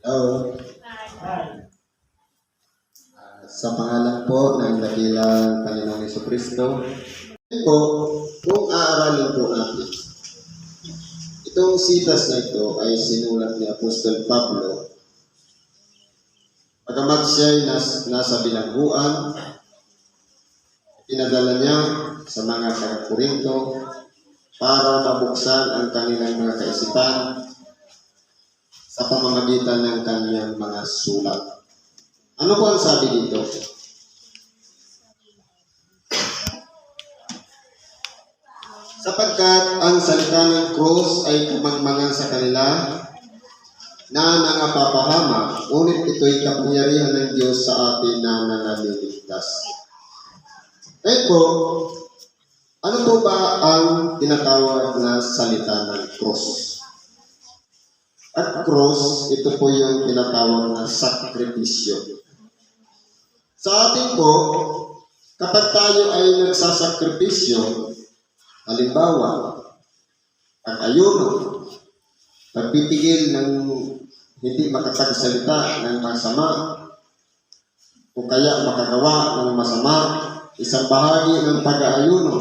Hello. Ah, Sa pangalan po ng dakilang Panginoong Yeso Kristo, po, kung aaralin po natin, itong sitas na ito ay sinulat ni Apostol Pablo. Pagamat siya ay nas, nasa bilangguan, pinadala niya sa mga taga-Korinto para mabuksan ang kanilang mga kaisipan sa pamamagitan ng kanyang mga sulat. Ano po ang sabi dito? Sapagkat ang salita ng cross ay kumangmangan sa kanila na nangapapahama, ngunit ito'y kapangyarihan ng Diyos sa atin na nanaliligtas. Eh po, ano po ba ang tinatawag na salita ng cross? At cross, ito po yung tinatawag na sakripisyo. Sa atin po, kapag tayo ay nagsasakripisyo, halimbawa, pag-ayuno, pagpipigil ng hindi makapagsalita ng masama, o kaya makagawa ng masama, isang bahagi ng pag-aayuno.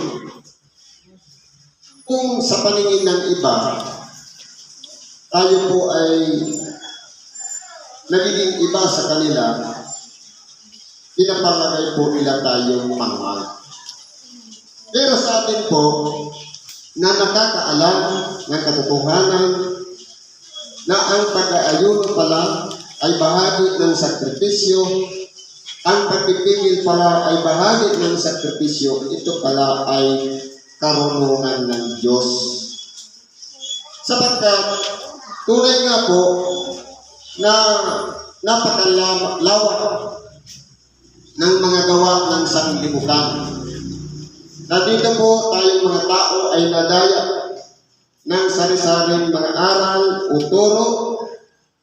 Kung sa paningin ng iba, tayo po ay nagiging iba sa kanila, pinapalagay po nila tayong mangal. Pero sa atin po, na nakakaalam ng katotohanan na ang pag-aayuno pala ay bahagi ng sakripisyo, ang pagpipigil pala ay bahagi ng sakripisyo, ito pala ay karunungan ng Diyos. Sapagkat tunay nga po na napakalawak ng mga gawa ng sanglibutan. Na dito po tayong mga tao ay nadaya ng sari-saring mga aral o turo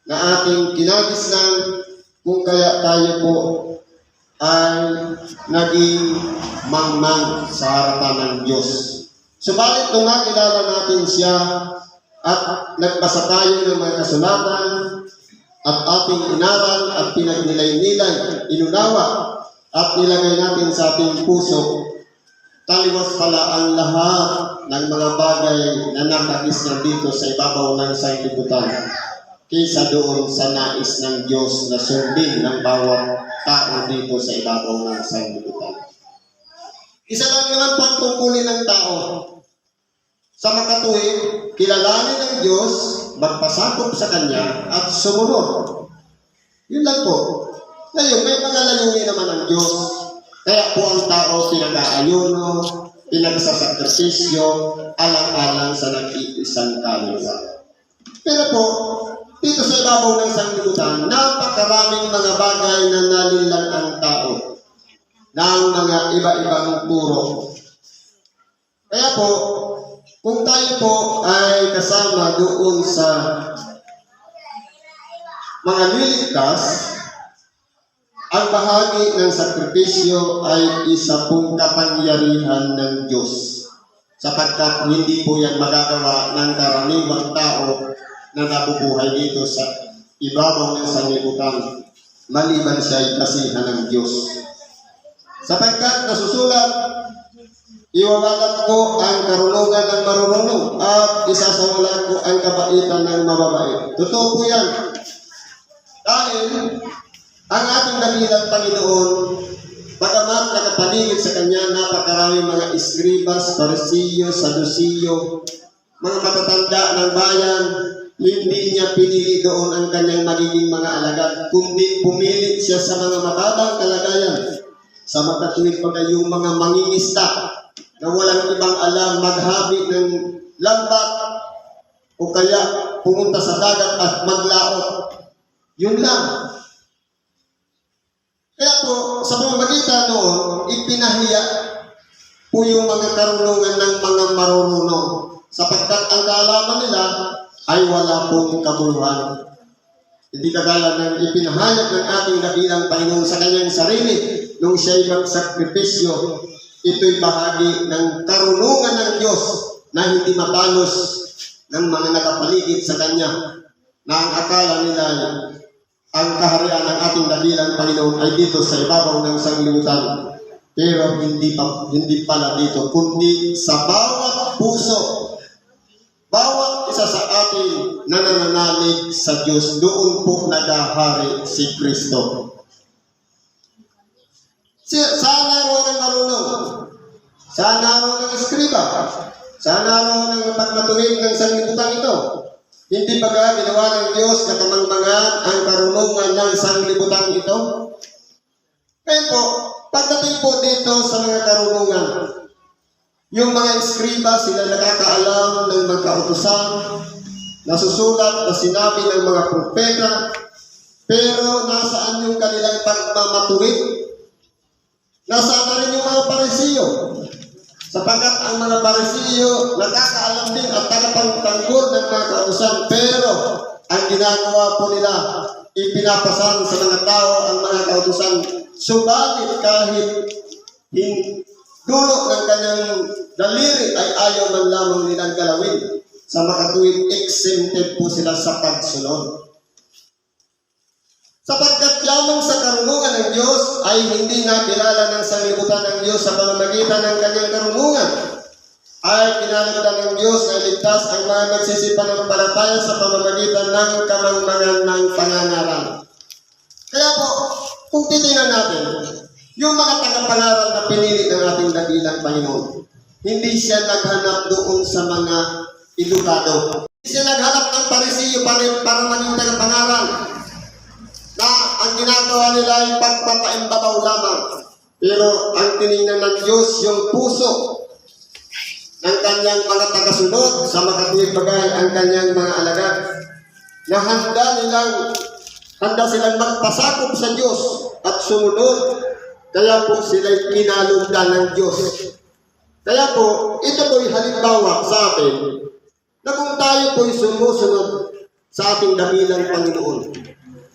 na ating kinagisnan kung kaya tayo po ay naging mangmang sa harapan ng Diyos. Subalit nung nakilala natin siya at nagbasa tayo ng mga kasulatan at ating inaral at pinagnilay-nilay, inunawa at nilagay natin sa ating puso, taliwas pala ang lahat ng mga bagay na nakakis na dito sa ibabaw ng sanglibutan kaysa doon sa nais ng Diyos na sundin ng bawat tao dito sa ibabaw ng sanglibutan. Isa lang naman po ng tao. Sa makatuwid, kilalanin ng Diyos, magpasakop sa Kanya, at sumunod. Yun lang po. Ngayon, may mga layunin naman ng Diyos. Kaya po ang tao pinag-aayuno, pinagsasakripisyo, alang-alang sa nag-iisang kaluluwa. Pero po, dito sa ibabaw ng sanglibutan, napakaraming mga bagay na nalilang ang tao ng mga iba-ibang turo. Kaya po, kung tayo po ay kasama doon sa mga liligtas, ang bahagi ng sakripisyo ay isa pong kapangyarihan ng Diyos. Sapagkat hindi po yan magagawa ng karaniwang tao na nabubuhay dito sa ibabaw ng sanlibutan maliban siya ay kasihan ng Diyos. Sapagkat nasusulat, iwawalan ko ang karunungan ng marunong at isasawalan ko ang kabaitan ng mababait. Totoo po yan. Dahil ang ating dakilang Panginoon, bagamat nakapaligid sa Kanya, napakarami mga iskribas, parisiyo, sadusiyo, mga matatanda ng bayan, hindi niya pinili doon ang kanyang magiging mga alagad, kundi pumilit siya sa mga mababang kalagayan, sa makatuwid pa yung mga mangingista na walang ibang alam maghabi ng lambat o kaya pumunta sa dagat at maglaot. Yun lang. Kaya po, sa pamamagitan noon, ipinahiya po yung mga karunungan ng mga marunong sapagkat ang kaalaman nila ay wala pong kabuluhan. Hindi kagaya ng ipinahayag ng ating dakilang Panginoon sa kanyang sarili nung siya'y magsakripisyo. Ito'y bahagi ng karunungan ng Diyos na hindi mapalos ng mga nakapaligid sa Kanya na ang akala nila ang kaharian ng ating dakilang Panginoon ay dito sa ibabaw ng sanglibutan. Pero hindi pa hindi pala dito, kundi sa bawat puso, bawat isa sa atin na nananalig sa Diyos, doon po nagahari si Kristo. Si, sana ro ng marunong, sana ro ng eskriba, sana ro ng pagmatuwid ng sanglibutan ito. Hindi ba ga ginawa ng Diyos na kamangmangan ang karunungan ng sanglibutan ito? Kaya po, pagdating po dito sa mga karunungan, yung mga eskriba, sila nakakaalam ng mga kautusan, nasusulat na sinabi ng mga propeta, pero nasaan yung kanilang pagmamatuwid? Nasaan na rin yung mga parisiyo? Sapagkat ang mga parisiyo nakakaalam din at tagapagtanggol ng mga kautusan, pero ang ginagawa po nila, ipinapasan sa mga tao ang mga kautusan. Subalit kahit dulo ng kanyang daliri ay ayaw man lamang nilang galawin. Sa makatuwid, exempted po sila sa pagsunod. Sapagkat lamang sa karunungan ng Diyos ay hindi nakilala ng sanglibutan ng Diyos sa pamamagitan ng kanyang karunungan. Ay kinalagdan ng Diyos na ligtas ang mga nagsisipanagpalataya sa pamamagitan ng kamangmangan ng pangangaral. Kaya po, kung titingnan natin, yung mga tagapangaral na pinili ng ating dakilang Panginoon, hindi siya naghanap doon sa mga edukado. Hindi siya naghanap ng parisiyo para, para maging tagapangaral na ang ginagawa nila ay pagpapaimbabaw lamang. Pero ang tinignan ng Diyos yung puso ng kanyang mga tagasunod sa makatuwid bagay ang kanyang mga alagad na handa nilang handa silang magpasakop sa Diyos at sumunod kaya po sila'y kinalugdan ng Diyos. Kaya po, ito po'y halimbawa sa atin na kung tayo po'y sumusunod sa ating dakilang Panginoon.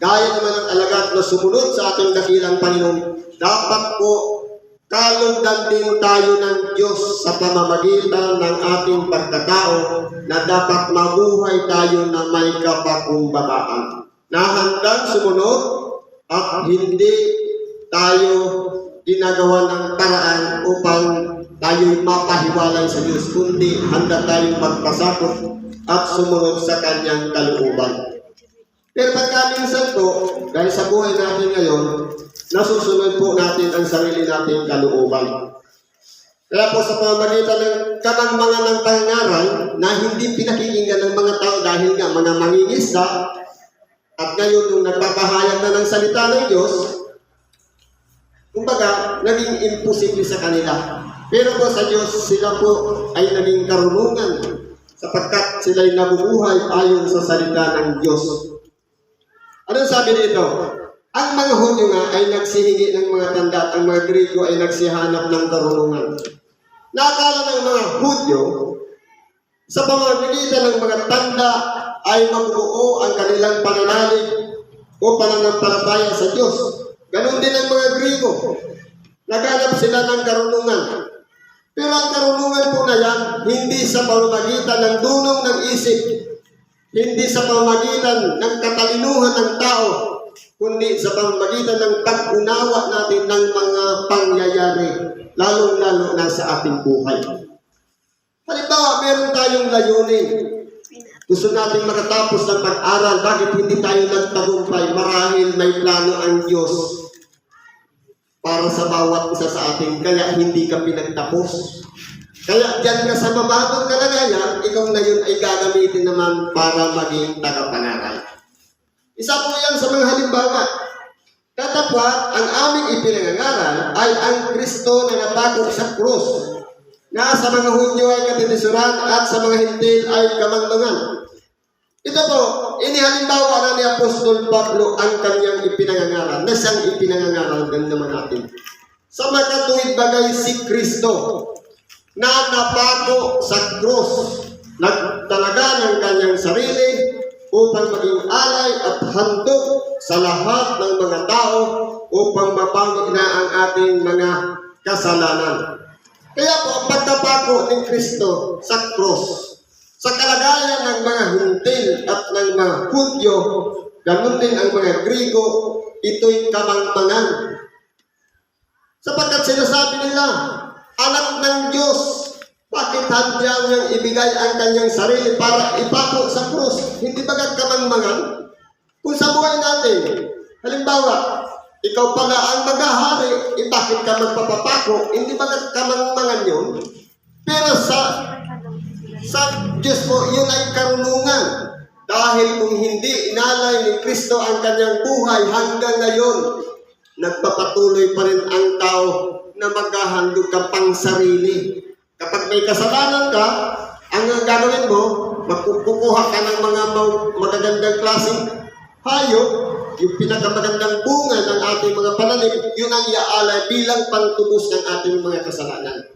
Gaya naman ng alagad na sumunod sa ating dakilang Panginoon, dapat po kalugdan din tayo ng Diyos sa pamamagitan ng ating pagkatao na dapat mabuhay tayo na may kapakumbabaan. Na handang sumunod at hindi tayo ginagawa ng paraan upang tayo'y mapahiwalay sa Diyos, kundi handa tayong magpasakot at sumunod sa Kanyang kalooban. Pero pagka minsan po, dahil sa buhay natin ngayon, nasusunod po natin ang sarili nating kalooban. Kaya po sa pamamagitan ng kamangmangan ng pangaral na hindi pinakikinggan ng mga tao dahil nga mga mangingisda at ngayon nung nagpapahayag na ng salita ng Diyos, kumbaga, naging imposible sa kanila. Pero po sa Diyos, sila po ay naging karunungan sapagkat sila'y nabubuhay ayon sa salita ng Diyos. Anong sabi dito? Ang mga Hudyo nga ay nagsihingi ng mga tanda at ang mga Griego ay nagsihanap ng karunungan. Nakakala ng mga Hudyo, sa pamamagitan ng mga tanda ay mabubuo ang kanilang pananalig o pananampalataya sa Diyos. Ganon din ang mga Griego. Naghanap sila ng karunungan. Pero ang karunungan po na yan, hindi sa pamamagitan ng dunong ng isip, hindi sa pamamagitan ng katalinuhan ng tao, kundi sa pamamagitan ng pag-unawa natin ng mga pangyayari, lalong-lalo na sa ating buhay. Halimbawa, meron tayong layunin. Gusto nating makatapos ng pag-aral. Bakit hindi tayo nagtagumpay? Marahil may plano ang Diyos para sa bawat isa sa atin. Kaya hindi ka pinagtapos. Kaya dyan ka sa mababang kalagayan, ikaw na yun ay gagamitin naman para maging tagapangaral. Isa po yan sa mga halimbawa. Katapwat, ang aming ipinangangaral ay ang Kristo na natakot sa krus na sa mga Hudyo ay katinisuran at sa mga Hintil ay kamangmangan. Ito po, inihalimbawa na ni Apostol Pablo ang kanyang ipinangangaral, na siyang ipinangangaral din naman natin. Sa makatuwid bagay si Kristo na napako sa krus, nagtalaga ng kanyang sarili upang maging alay at handog sa lahat ng mga tao upang mapangit na ang ating mga kasalanan. Kaya po, ang pagkapako ni Kristo sa cross, sa kalagayan ng mga hintil at ng mga Hudyo, ganun din ang mga Grigo, ito'y kamangmangan. Sapagkat sinasabi nila, anak ng Diyos, bakit handyang niyang ibigay ang kanyang sarili para ipako sa krus? Hindi ba kamangmangan? Kung sa buhay natin, halimbawa, ikaw pala ang maghahari, eh bakit ka magpapapako? Hindi ba kamangmangan yun? Pero sa sa Diyos mo, yun ay karunungan. Dahil kung hindi inalay ni Kristo ang kanyang buhay hanggang ngayon, nagpapatuloy pa rin ang tao na maghahandog ka pang sarili. Kapag may kasalanan ka, ang gagawin mo, magkukuha ka ng mga magagandang klaseng hayop, yung pinakamagandang bunga ng ating mga pananim, yun ang iaalay bilang pantubos ng ating mga kasalanan.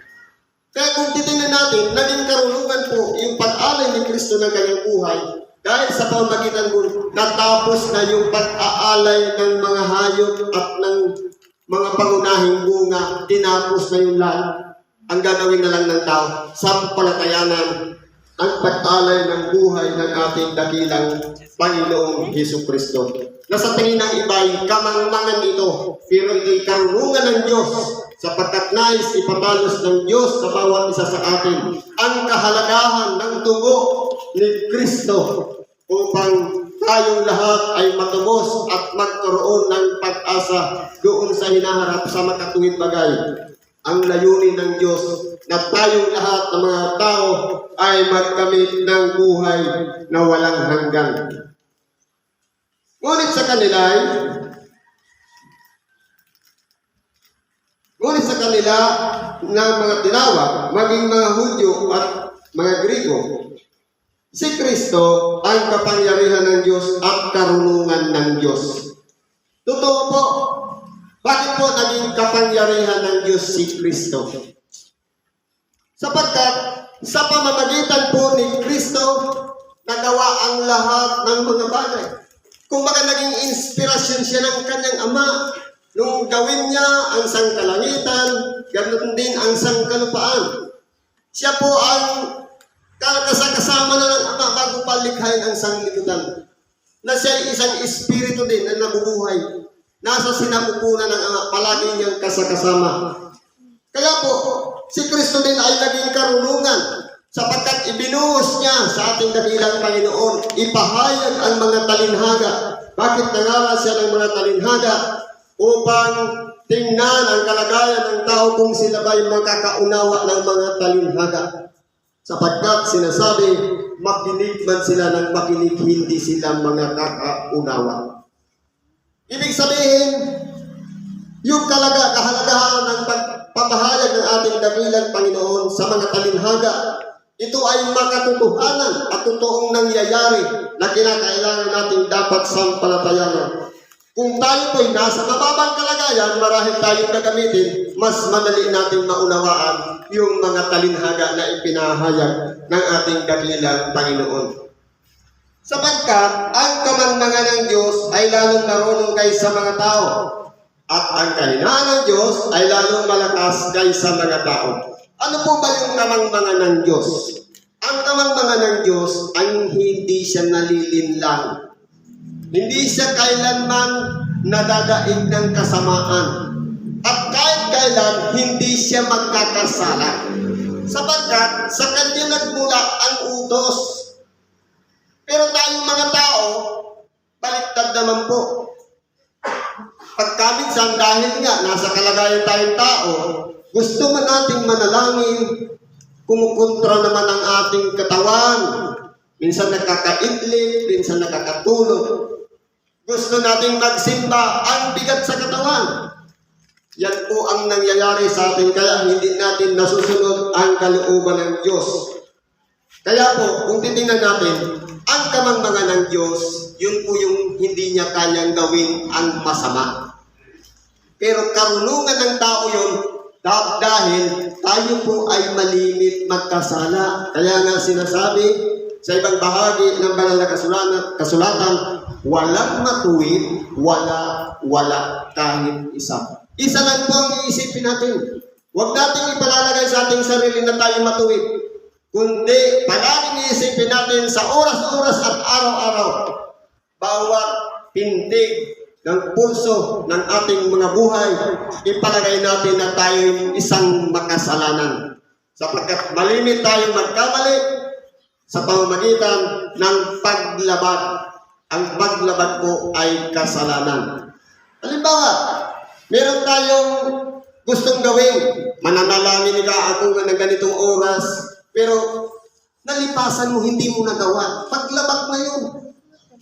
Kaya kung titingnan natin, naging karunungan po yung pag-alay ni Kristo ng kanyang buhay dahil sa pamagitan mo, natapos na yung pag-aalay ng mga hayop at ng mga pangunahing bunga, tinapos na yung lahat. Ang gagawin na lang ng tao, sampalatayanan ang pag-alay ng buhay ng ating dakilang Panginoong Heso Kristo. Na sa tingin ng iba ay kamangmangan ito, pero ito'y karunungan ng Diyos sapagkat nais ipatalos ng Diyos sa bawat isa sa atin ang kahalagahan ng dugo ni Kristo upang tayong lahat ay matubos at magkaroon ng pag-asa doon sa hinaharap sa makatuwid bagay. Ang layunin ng Diyos na tayong lahat ng mga tao ay magkamit ng buhay na walang hanggan. Ngunit sa kanila ay Ngunit sa kanila ng mga tinawag, maging mga Hudyo at mga Grigo, si Kristo ang kapangyarihan ng Diyos at karunungan ng Diyos. Totoo po. Bakit po naging kapangyarihan ng Diyos si Kristo? Sapagkat sa pamamagitan po ni Kristo, nagawa ang lahat ng mga bagay. Kung baka naging inspirasyon siya ng kanyang ama, nung gawin niya ang sangkalangitan, ganoon din ang sangkalupaan. Siya po ang kasama na ng ama bago palikhain ang sanglibutan. Na siya isang espiritu din na nabubuhay. Nasa sinapupunan ng ama, palagi niyang kasakasama. Kaya po, si Kristo din ay naging karunungan sapagkat ibinuhos niya sa ating dakilang Panginoon, ipahayag ang mga talinhaga. Bakit nangaral siya ng mga talinhaga? Upang tingnan ang kalagayan ng tao kung sila ba'y makakaunawa ng mga talinhaga. Sapagkat sinasabi, makinig man sila ng makinig, hindi sila mga kakaunawa. Ibig sabihin, yung kalaga, kahalagahan ng pagpapahayag ng ating dakilang Panginoon sa mga talinhaga, ito ay makatotohanan at totoong nangyayari na kinakailangan natin dapat sampalatayanan. Kung tayo po'y nasa mababang kalagayan, marahil tayong gagamitin, mas madali nating maunawaan yung mga talinhaga na ipinahayag ng ating dakilang Panginoon. Sapagkat ang kamangmangan ng Diyos ay lalong narunong kaysa mga tao at ang kalinahan ng Diyos ay lalong malakas kaysa mga tao. Ano po ba yung kamangmangan ng Diyos? Ang kamangmangan ng Diyos ay hindi siya nalilinlang. Hindi siya kailanman nadadaig ng kasamaan. At kahit kailan, hindi siya magkakasala. Sapagkat sa kanya nagmula ang utos. Pero tayong mga tao, baliktad naman po. Pagkaminsan dahil nga nasa kalagayan tayong tao, gusto man nating manalangin, kumukontra naman ang ating katawan. Minsan nakakaidlip, minsan nakakatulog. Gusto nating magsimba, ang bigat sa katawan. Yan po ang nangyayari sa atin, kaya hindi natin nasusunod ang kalooban ng Diyos. Kaya po, kung titingnan natin, ang kamangmangan ng Diyos, yun po yung hindi niya kanyang gawin ang masama. Pero karunungan ng tao yun, da- dahil tayo po ay malimit magkasala. Kaya nga sinasabi sa ibang bahagi ng banal na kasulatan, kasulatan walang matuwid, wala, wala kahit isa. Isa lang po ang iisipin natin. Huwag nating ipalalagay sa ating sarili na tayo matuwid. Kundi palaging iisipin natin sa oras-oras at araw-araw. Bawat pintig ng pulso ng ating mga buhay, ipalagay natin na tayo isang makasalanan. Sapagkat malimit tayong magkamali sa pamamagitan ng paglabag. Ang paglabag po ay kasalanan. Halimbawa, meron tayong gustong gawin. Mananalangin ka ako ng ganitong oras, pero nalipasan mo, hindi mo nagawa. Paglabag na yun.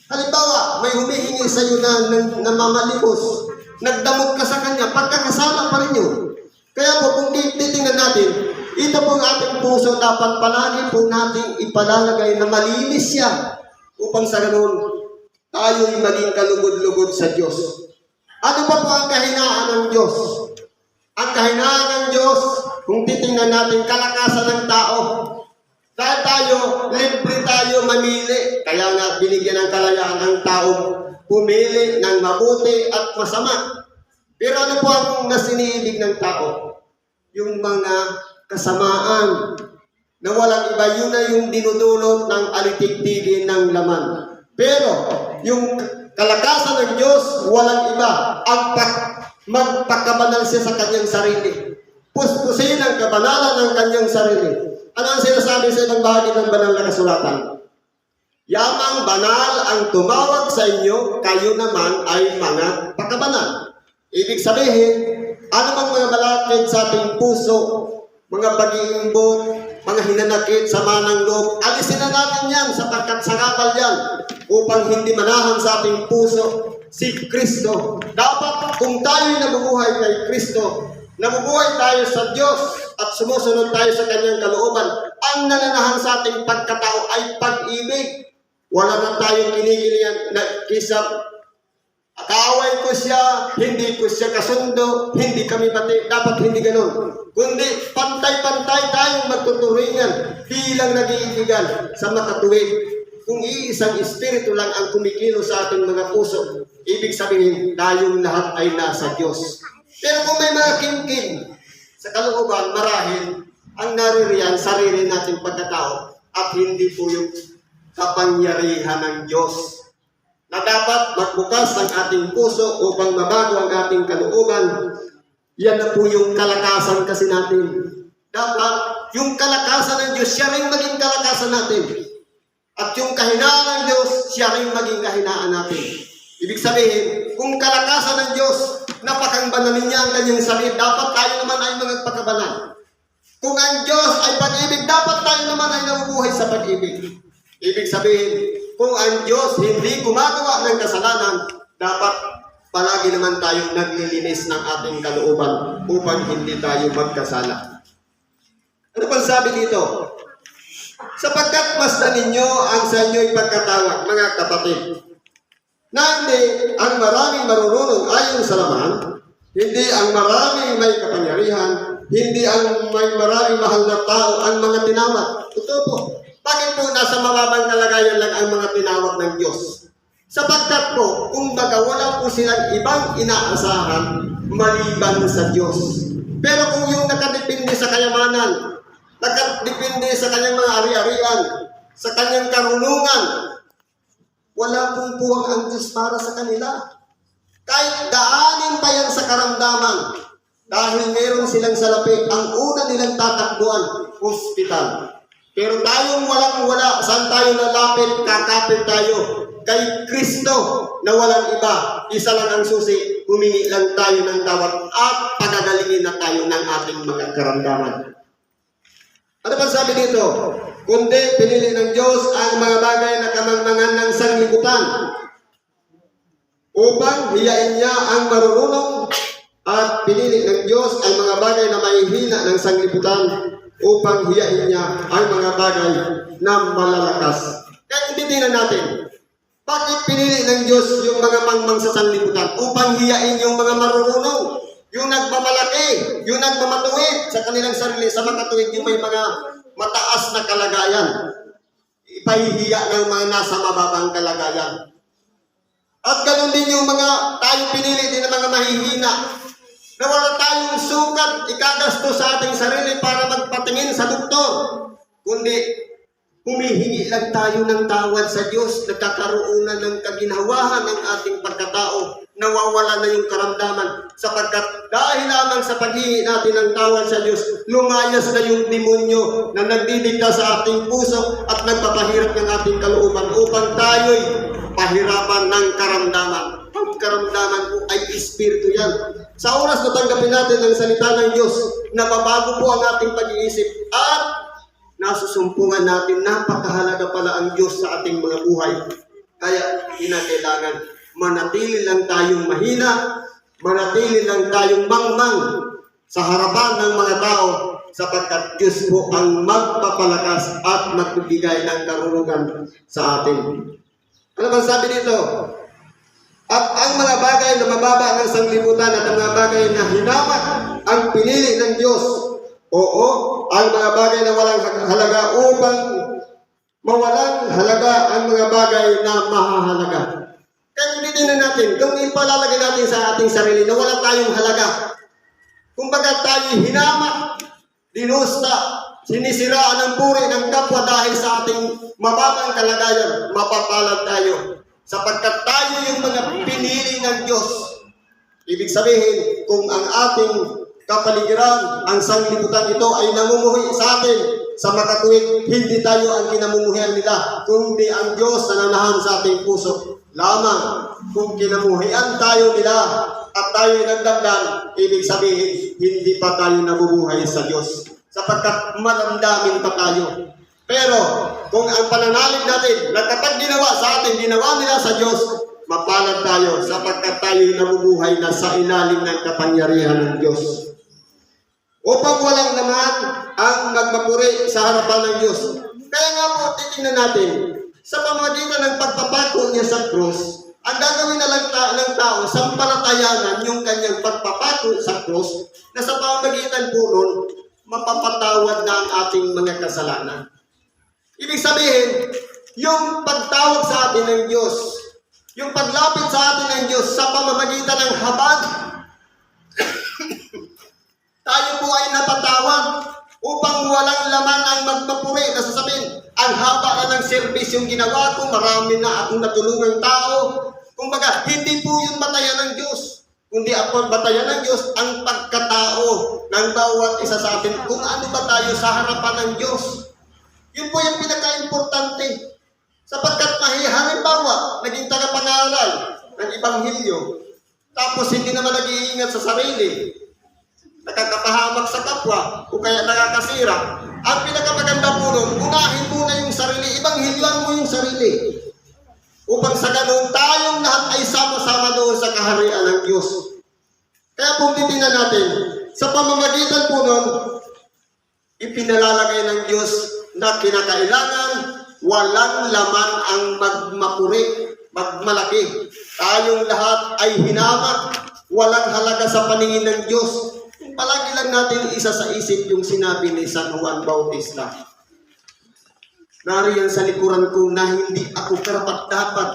Halimbawa, may humihingi sa iyo na, na, na mamalimos. Nagdamog ka sa kanya, pagkakasala pa rin yun. Kaya po, kung titingnan natin, ito pong ating puso dapat palagi po nating ipalalagay na malinis siya upang sa ganun tayo'y maging kalugod-lugod sa Diyos. Ano pa po ang kahinaan ng Diyos? Ang kahinaan ng Diyos, kung titingnan natin, kalakasan ng tao. Dahil tayo, libre tayo mamili. Kaya nga, binigyan ng kalayaan ng tao pumili ng mabuti at masama. Pero ano po ang nasiniibig ng tao? Yung mga kasamaan na walang iba, yun na yung dinudulot ng alitigtigin ng laman. Pero, yung kalakasan ng Diyos, walang iba. Ang pag, magpakabanal siya sa kanyang sarili. Puspusin ang kabanalan ng kanyang sarili. Ano ang sinasabi sa ibang bahagi ng banal na kasulatan? Yamang banal ang tumawag sa inyo, kayo naman ay mga pakabanal. Ibig sabihin, ano bang mga malapit sa ating puso, mga pag-iimbot, mga hinanakit, sama ng loob, alisin na natin yan sapagkat sakapal yan upang hindi manahan sa ating puso si Kristo. Dapat kung tayo'y nabubuhay kay Kristo, nabubuhay tayo sa Diyos at sumusunod tayo sa kanyang kalooban, ang nananahan sa ating pagkatao ay pag-ibig. Wala na tayong kinikilingan na kisap Kaaway ko siya, hindi ko siya kasundo, hindi kami pati, dapat hindi ganun. Kundi pantay-pantay tayong magtuturingan bilang nag-iibigan sa makatuwid. Kung iisang espiritu lang ang kumikilo sa ating mga puso, ibig sabihin tayong lahat ay nasa Diyos. Pero kung may mga kimkim sa kalooban, marahil ang naririyan sarili nating pagkatao at hindi po yung kapangyarihan ng Diyos na dapat magbukas ang ating puso upang mabago ang ating kalooban. Yan na po yung kalakasan kasi natin. Dapat yung kalakasan ng Diyos, siya rin maging kalakasan natin. At yung kahinaan ng Diyos, siya rin maging kahinaan natin. Ibig sabihin, kung kalakasan ng Diyos, napakang banalin niya ang kanyang sarili, dapat tayo naman ay mga pagkabanal. Kung ang Diyos ay pag-ibig, dapat tayo naman ay nabubuhay sa pag-ibig. Ibig sabihin, kung ang Diyos hindi gumagawa ng kasalanan, dapat palagi naman tayong naglilinis ng ating kalooban upang hindi tayo magkasala. Ano pang sabi dito? Sapagkat masdan ninyo ang sa inyo'y pagkatawag, mga kapatid, na hindi ang maraming marurunong ayon sa laman, hindi ang maraming may kapangyarihan, hindi ang may maraming mahal na tao ang mga tinawag. Ito po, bakit po nasa mababang kalagayan lang ang mga tinawag ng Diyos? Sapagkat po, kung baga wala po silang ibang inaasahan maliban sa Diyos. Pero kung yung nakadepende sa kayamanan, nakadepende sa kanyang mga ari-arian, sa kanyang karunungan, wala pong puwang ang Diyos para sa kanila. Kahit daanin pa yan sa karamdaman, dahil meron silang salapi, ang una nilang tatakbuhan, hospital. Pero tayong walang wala, saan tayo lalapit, kakapit tayo kay Kristo na walang iba. Isa lang ang susi, humingi lang tayo ng tawad at pagagalingin na tayo ng ating mga karamdaman. Ano ba sabi dito? Kundi pinili ng Diyos ang mga bagay na kamangmangan ng sanglibutan upang hiyain niya ang marurunong at pinili ng Diyos ang mga bagay na mahihina ng sanglibutan upang hiyain niya ang mga bagay na malalakas. Kaya titingnan natin, bakit pinili ng Diyos yung mga mangmang sa sanlibutan upang hiyain yung mga marurunong, yung nagmamalaki, yung nagmamatuwid sa kanilang sarili, sa makatuwid yung may mga mataas na kalagayan. Ipahihiya ng mga nasa mababang kalagayan. At ganun din yung mga tayo pinili din ng mga mahihina sukat ikagasto sa ating sarili para magpatingin sa doktor. Kundi Humihingi lang tayo ng tawad sa Diyos, nagkakaroon na ng kaginhawahan ng ating pagkatao, nawawala na yung karamdaman, sapagkat dahil lamang sa paghingi natin ng tawad sa Diyos, lumayas na yung demonyo na nagdidikta sa ating puso at nagpapahirap ng ating kalooban upang tayo'y pahirapan ng karamdaman. Karamdaman po ay espiritu yan. Sa oras na tanggapin natin ang salita ng Diyos, nababago po ang ating pag-iisip at nasusumpungan natin napakahalaga pala ang Diyos sa ating mga buhay. Kaya kinakailangan manatili lang tayong mahina, manatili lang tayong mangmang sa harapan ng mga tao sapagkat Diyos po ang magpapalakas at magbibigay ng karunungan sa atin. Ano bang sabi dito? At ang mga bagay na mababa ng sanglibutan at ang mga bagay na hinamak ang pinili ng Diyos. Oo, ang mga bagay na walang halaga upang mawalang halaga ang mga bagay na mahahalaga. Kaya kung titignan natin, kung ipalalagay natin sa ating sarili na wala tayong halaga, kumbaga tayo hinamak, dinusta, sinisiraan ng puri ng kapwa dahil sa ating mababang kalagayan, mapapalad tayo. Sapagkat tayo yung mga pinili ng Diyos. Ibig sabihin, kung ang ating kapaligiran, ang sanglibutan ito ay namumuhi sa atin sa makatuwid, hindi tayo ang kinamumuhian nila, kundi ang Diyos na nanahan sa ating puso. Lamang, kung kinamuhian tayo nila at tayo nagdamdam, ibig sabihin, hindi pa tayo nabubuhay sa Diyos. Sapagkat malamdamin pa tayo. Pero, kung ang pananalig natin na kapag ginawa sa atin, ginawa nila sa Diyos, mapalad tayo sapagkat tayo nabubuhay na sa ilalim ng kapangyarihan ng Diyos. Upang walang naman ang magmapuri sa harapan ng Diyos. Kaya nga po, titingnan natin, sa pamamagitan ng pagpapako niya sa krus, ang gagawin na lang ta- ng tao, sampalatayanan yung kanyang pagpapako sa krus, na sa pamamagitan po nun, mapapatawad na ang ating mga kasalanan. Ibig sabihin, yung pagtawag sa atin ng Diyos, yung paglapit sa atin ng Diyos sa pamamagitan ng habag, tayo po ay napatawad upang walang laman ang magpapuri na sasabihin, ang haba na ng service yung ginawa ko, marami na akong natulungang tao. Kumbaga, hindi po yun batayan ng Diyos. Kundi ako batayan ng Diyos ang pagkatao ng bawat isa sa atin. Kung ano ba tayo sa harapan ng Diyos. Yun po yung pinaka-importante. Sapagkat halimbawa, naging tagapangaral ng Ibanghilyo, tapos hindi naman nag-iingat sa sarili, nakakapahamak sa kapwa, o kaya nakakasira, ang pinakamaganda po nun, unahin muna yung sarili, ibanghilyoan mo yung sarili. Upang sa ganun, tayong lahat ay sama-sama doon sa kaharian ng Diyos. Kaya kung titingnan natin, sa pamamagitan po nun, ipinalalagay ng Diyos na kinakailangan walang laman ang magmapuri, magmalaki. Tayong lahat ay hinamak, walang halaga sa paningin ng Diyos. Palagi lang natin isa sa isip yung sinabi ni San Juan Bautista. Nariyan sa likuran ko na hindi ako karapat dapat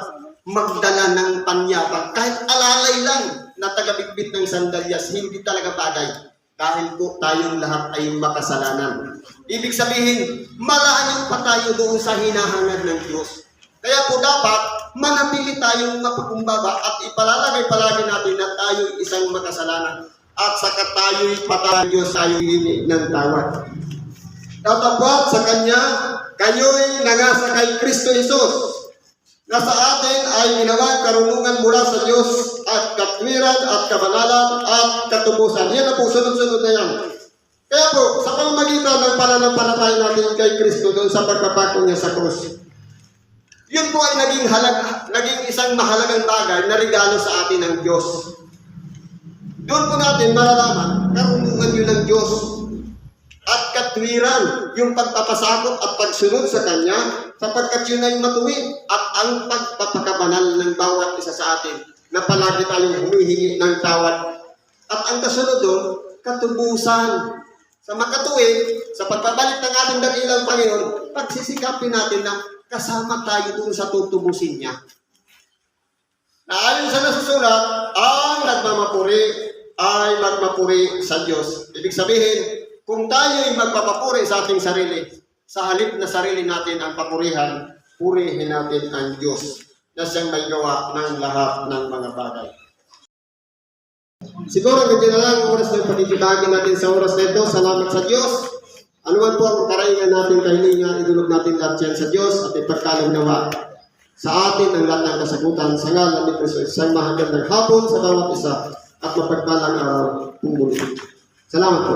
magdala ng panyapak. Kahit alalay lang na tagabigbit ng sandalyas, hindi talaga bagay. Dahil po tayong lahat ay makasalanan. Ibig sabihin, malayo pa tayo doon sa hinahangad ng Diyos. Kaya po dapat manatili tayong mapakumbaba at ipalalagay palagi natin na tayo isang makasalanan. At saka tayo'y patawad Diyos tayo hihingi ng tawad. Tatapat sa Kanya, kayo'y nangasa kay Kristo Jesus na sa atin ay ginawang karunungan mula sa Diyos at katwiran at kabanalan at katubusan. Yan na po, sunod-sunod na yan. Kaya po, sa pamamagitan ng pananampalataya natin kay Kristo doon sa pagpapako niya sa krus, yun po ay naging, halaga, naging isang mahalagang bagay na regalo sa atin ng Diyos. Doon po natin malalaman, karunungan yun ng Diyos at katwiran, yung pagpapasakop at pagsunod sa Kanya, sapagkat yun ay matuwid at ang pagpapakabanal ng bawat isa sa atin na palagi tayong humihingi ng tawad. At ang kasunod doon, katubusan. Sa makatuwid, sa pagpabalik ng ating dakilang Panginoon, pagsisikapin natin na kasama tayo doon sa tutubusin niya. Na ayon sa nasusulat, ang nagmamapuri ay magmapuri sa Diyos. Ibig sabihin, kung tayo ay magpapapuri sa ating sarili, Sa halip na sarili natin ang papurihan, purihin natin ang Diyos na siyang may gawa ng lahat ng mga bagay. Siguro ganyan na lang ang oras ng pagkikitagin natin sa oras na ito. Salamat sa Diyos. Ano man po ang karaingan natin kahilingan, idulog natin lahat yan sa Diyos at ipagkalong nawa sa atin ang lahat ng kasagutan sa ngalan ni Kristo. Isang mahagandang hapon sa bawat isa at mapagpalang araw. Salamat po.